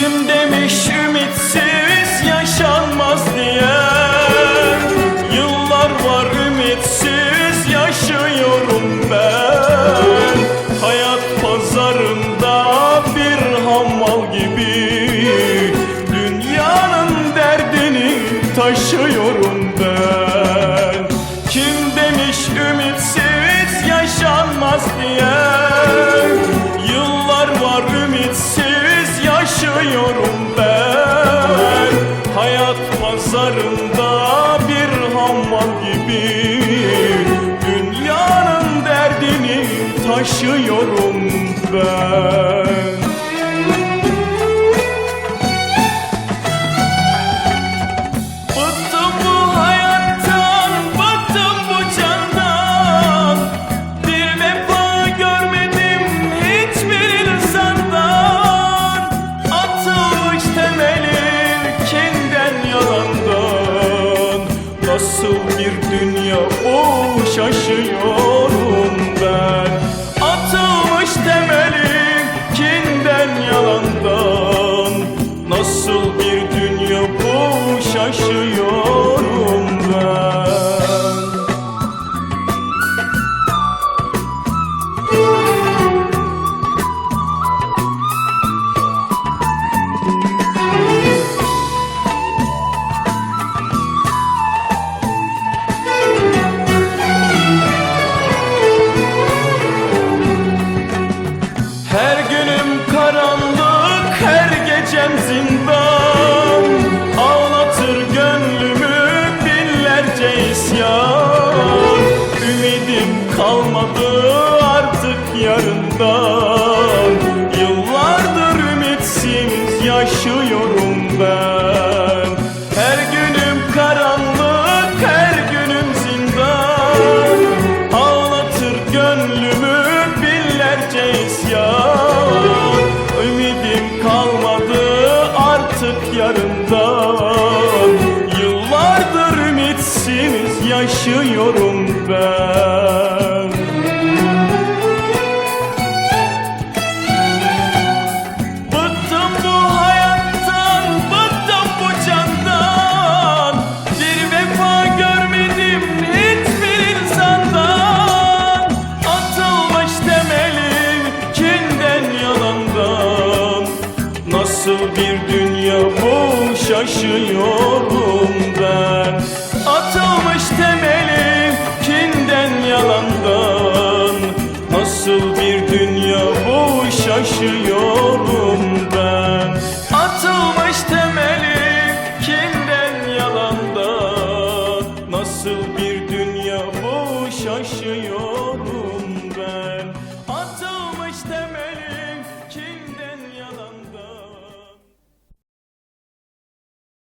Kim demiş ümitsiz yaşanmaz diye. Yıllar var ümitsiz yaşıyorum ben. Hayat pazarında bir hammal gibi. Dünyanın derdini taşıyorum yaşıyorum ben. Hayat pazarında bir hammal gibi. Dünyanın derdini taşıyorum ben bu şaşıyorum ben. Atılmış temelin kinden yalandan. Nasıl bir dünya bu şaşıyorum kalmadı artık yarından. Yıllardır ümitsiz yaşıyorum ben. Her günüm karanlık, her günüm zindan. Ağlatır gönlümü binlerce isyan. Ümidim kalmadı artık yarından. Yıllardır ümitsiz yaşıyorum ben Nasıl bir dünya bu? Şaşıyorum ben. Atılmış temelim kinden yalandan. Nasıl bir dünya bu? Şaşıyorum ben. Atılmış temeli kinden yalandan. Nasıl bir dünya bu? Şaşıyorum